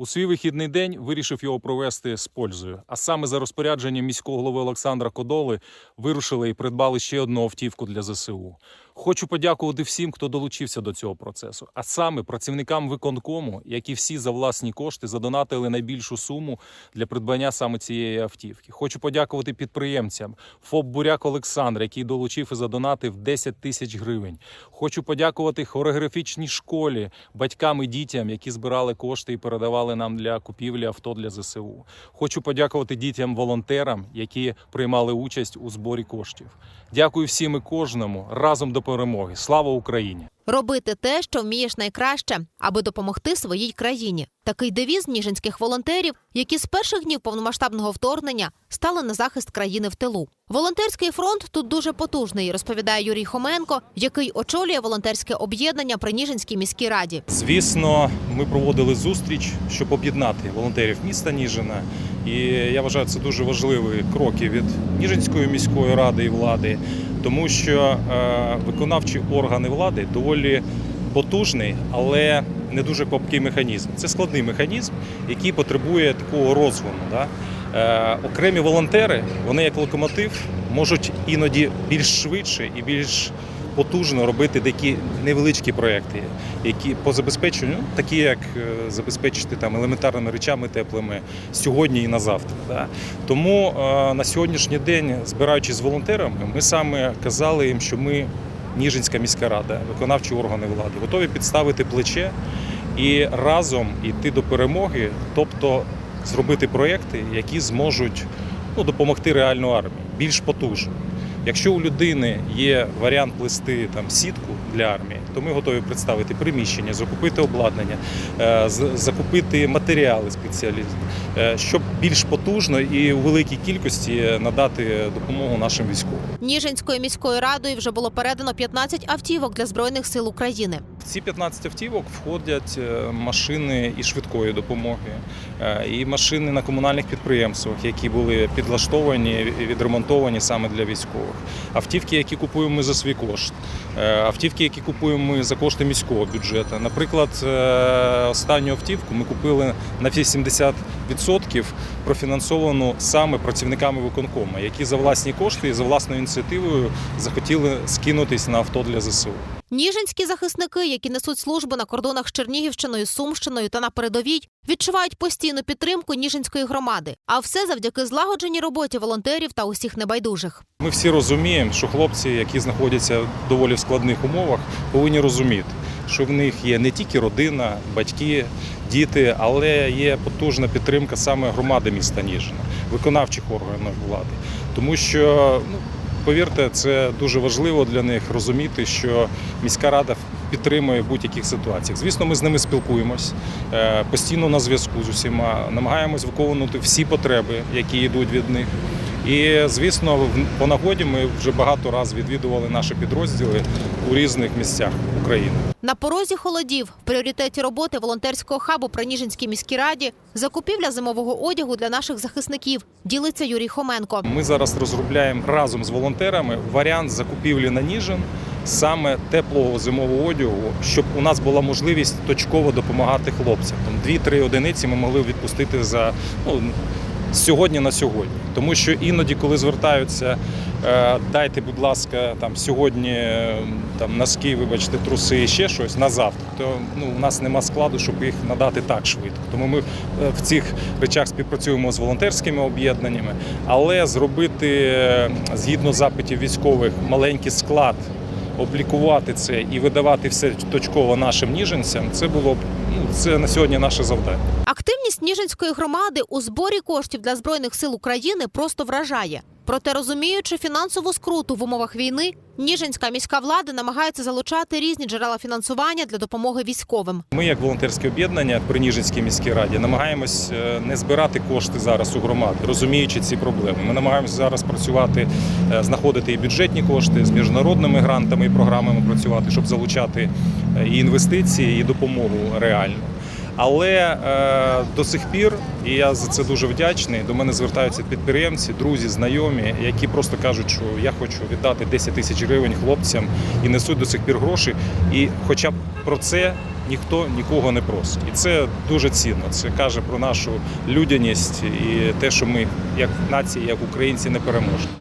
У свій вихідний день вирішив його провести з пользою. А саме за розпорядженням міського голови Олександра Кодоли вирушили і придбали ще одну автівку для ЗСУ. Хочу подякувати всім, хто долучився до цього процесу, а саме працівникам виконкому, які всі за власні кошти задонатили найбільшу суму для придбання саме цієї автівки. Хочу подякувати підприємцям ФОП Буряк Олександр, який долучив і задонатив 10 тисяч гривень. Хочу подякувати хореографічній школі, батькам і дітям, які збирали кошти і передавали нам для купівлі авто для ЗСУ. Хочу подякувати дітям-волонтерам, які приймали участь у зборі коштів. Дякую всім і кожному разом до перемоги. Слава Україні! Робити те, що вмієш найкраще, аби допомогти своїй країні. Такий девіз ніжинських волонтерів, які з перших днів повномасштабного вторгнення стали на захист країни в тилу. Волонтерський фронт тут дуже потужний, розповідає Юрій Хоменко, який очолює волонтерське об'єднання при Ніжинській міській раді. Звісно, ми проводили зустріч, щоб об'єднати волонтерів міста Ніжина. І я вважаю, це дуже важливі кроки від Ніжинської міської ради і влади, тому що е, виконавчі органи влади доволі потужний, але не дуже копкий механізм. Це складний механізм, який потребує такого розгону. Да? Е, окремі волонтери, вони як локомотив, можуть іноді більш швидше і більш потужно робити такі невеличкі проекти, які по забезпеченню, такі як е, забезпечити там елементарними речами теплими сьогодні і на завтра. Да? Тому е, на сьогоднішній день, збираючись з волонтерами, ми саме казали їм, що ми, Ніжинська міська рада, виконавчі органи влади, готові підставити плече і разом йти до перемоги, тобто зробити проекти, які зможуть ну, допомогти реальну армії, більш потужно. Якщо у людини є варіант плести там сітку для армії, то ми готові представити приміщення, закупити обладнання, е, закупити матеріали е, щоб більш потужно і у великій кількості надати допомогу нашим військовим. Ніжинською міською радою вже було передано 15 автівок для збройних сил України. В ці 15 автівок входять е, машини і швидкої допомоги, е, і машини на комунальних підприємствах, які були підлаштовані і відремонтовані саме для військових. Автівки, які купуємо ми за свій кошт, автівки, які купуємо ми за кошти міського бюджету. Наприклад, останню автівку ми купили на 80% профінансовану саме працівниками виконкому, які за власні кошти і за власною ініціативою захотіли скинутись на авто для ЗСУ. Ніжинські захисники, які несуть службу на кордонах з Чернігівщиною, Сумщиною та на передовій, відчувають постійну підтримку Ніжинської громади. А все завдяки злагодженій роботі волонтерів та усіх небайдужих. Ми всі розуміємо, що хлопці, які знаходяться в доволі складних умовах, повинні розуміти, що в них є не тільки родина, батьки, діти, але є потужна підтримка саме громади міста Ніжина, виконавчих органів влади. Тому що, ну, повірте, це дуже важливо для них розуміти, що міська рада підтримує в будь-яких ситуаціях. Звісно, ми з ними спілкуємось е, постійно на зв'язку з усіма, намагаємось виконувати всі потреби, які йдуть від них. І звісно, по нагоді ми вже багато разів відвідували наші підрозділи у різних місцях України. На порозі холодів в пріоритеті роботи волонтерського хабу при Ніжинській міській раді закупівля зимового одягу для наших захисників. Ділиться Юрій Хоменко. Ми зараз розробляємо разом з волонтерами варіант закупівлі на Ніжин саме теплого зимового одягу, щоб у нас була можливість точково допомагати хлопцям. Там дві-три одиниці ми могли відпустити за ну, сьогодні на сьогодні. Тому що іноді, коли звертаються, е, дайте, будь ласка, там сьогодні е, там носки, вибачте, труси і ще щось на завтра, то ну у нас нема складу, щоб їх надати так швидко. Тому ми е, в цих речах співпрацюємо з волонтерськими об'єднаннями, але зробити згідно запитів військових маленький склад. Облікувати це і видавати все точково нашим ніженцям, це було б ну це на сьогодні наше завдання. Активність Ніжинської громади у зборі коштів для збройних сил України просто вражає. Проте, розуміючи фінансову скруту в умовах війни, Ніжинська міська влада намагається залучати різні джерела фінансування для допомоги військовим. Ми, як волонтерське об'єднання при Ніжинській міській раді, намагаємось е, не збирати кошти зараз у громади, розуміючи ці проблеми. Ми намагаємося зараз працювати, е, знаходити і бюджетні кошти з міжнародними грантами і програмами працювати, щоб залучати е, і інвестиції, і допомогу реальну. Але е, до сих пір, і я за це дуже вдячний. До мене звертаються підприємці, друзі, знайомі, які просто кажуть, що я хочу віддати 10 тисяч гривень хлопцям і несуть до сих пір гроші. І хоча б про це ніхто нікого не просить. І це дуже цінно. Це каже про нашу людяність і те, що ми як нація, як українці не переможні.